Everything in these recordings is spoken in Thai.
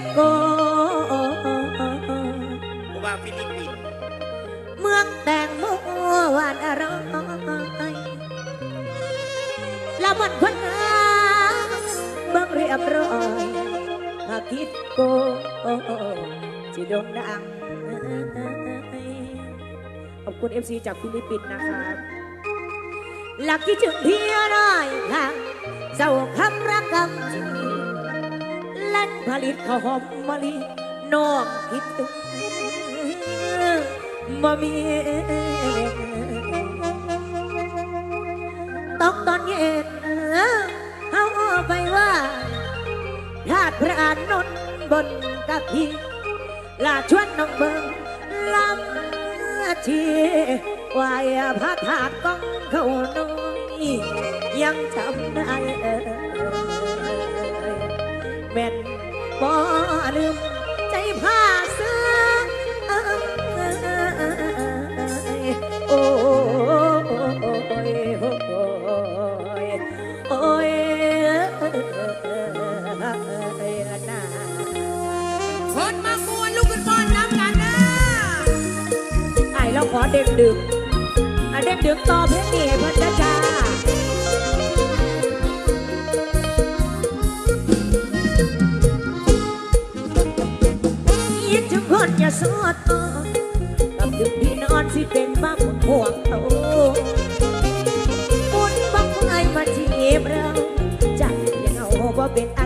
กโกว่าฟิลิปปินเมืองแตงโมหวานอร่อยละมันคนงามเมืองเรียบร้อยมากิดโกจีดงดังขอบคุณเอฟซีจากฟิลิปปินส์นะครัลักที่จึงเพียน้อยทางเจ้าคำรักกำจริ ลั่นผลิตข้าวหอมมะลิน้องคิดถึงบ่มีตกตอนเย็นเฮาไปว่าญาติพระอานนท์บนกับพี่ลาชวนน้องเบิงลำชีวายพระธาตุกองเขาน้อยยังจำได้เอ่ย แม่นบ่ลืมใจผ้าเสื้อโอ้ยโอ้ยโอ้ยนาคนมากวนลูกขึ้นบอลรับกันนะไอ้เราขอเด็กดึกอะเด็กดึกต่อเพลงนี้ให้เพิ่นจ้า ย่าสอดกับดึกที่นอนสิเป็นบ้าห่วงโตบุญบังไฟมาจีบเราใจยังเอาว่าเป็นอั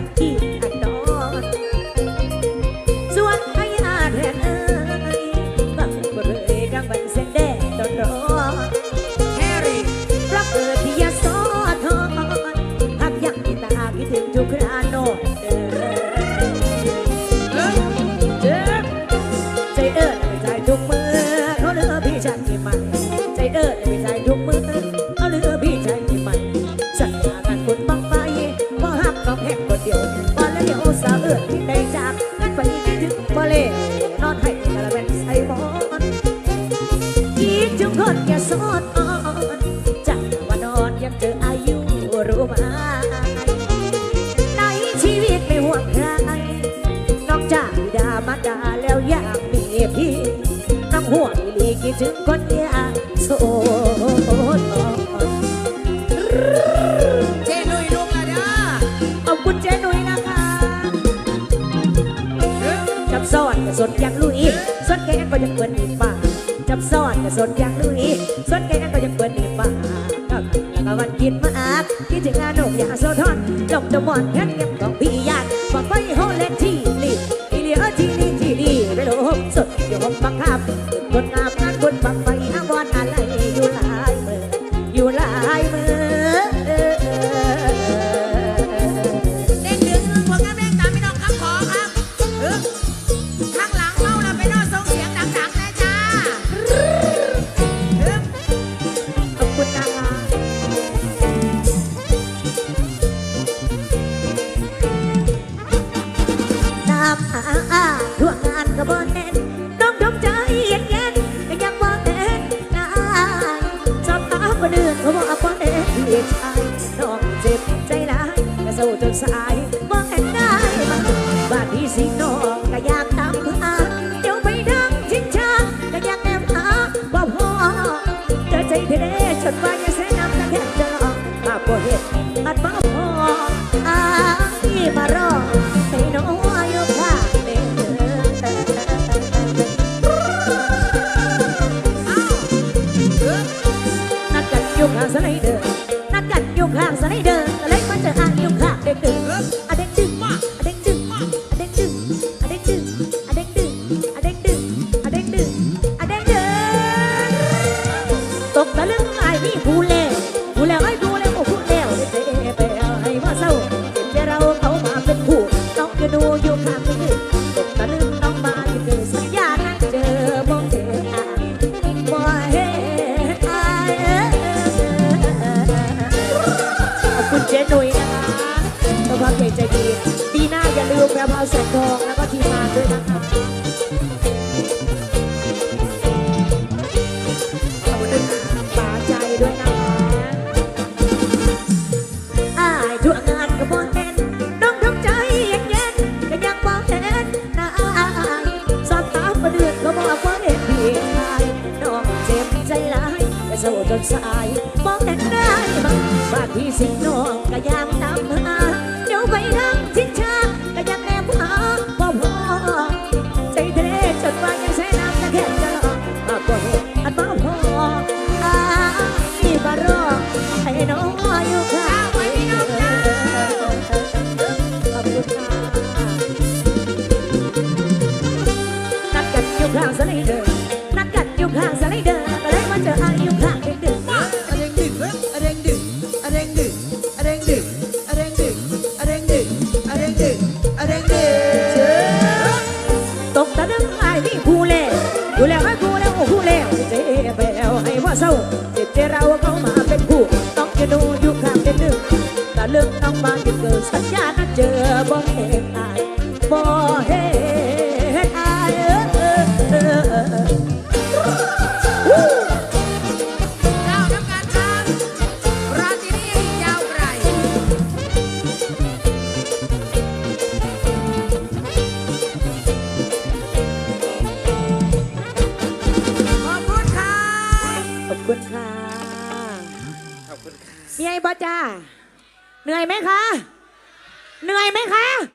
นที่อั นอนให้กระเป็นใส่หมอนคิดถึงคนแก่สอดอ่อนจากว่านอนยังเจออายุรู้ไหมในชีวิตไม่ห่วงใครนอกจากบิดามาดาแล้วอยากมีพี่น้ำห่วงอีหลีคิดถึงคนอย่โสดเจนุยลูกละเด้อขอบคุณเจนุย สนอย่างลุยสดแกงก็ยังเปิดอีป่าจับซ่อนก็สดอย่างลุยสดแกงก็ยังเปิดอีป่าแล้วก็วันกินมาอาบคิดถึงงานนกอยาโซทอนจบจะหมดแค่เก็บของ สายบ่เห็นได้บ้านที่สิโนก็อยากทำมคืออ อร์ก็เลยมาเจออ่างอยู่ข้าเด็กดึกอะเด็ก ลูกแม่พาแสงทองแล้วก็ทีมงานด้วยนะคะสอบาใจด้วยนะคะอ้ายทั่วงานก็บ่เห็นน้องทำใจเย็นๆก็ยังบ่เห็นหน้าายสามมาดือก็บอกว่าเห็นพี่ายน้องเจ็บใจลายแต่โสดจนสายบ่เห็นได้บ้างบางทีสิ่งน้องก็ยัง ว่าเศร้าเด็กเจราเขามาเป็นผู้ ต้องจะดูอยู่ข้างเป็นหนึ่งแต่เรื่องต้องมาเกิดเกินฉัน ยัยบอจ้าเหนื่อยไหมคะ เหนื่อยไหมคะ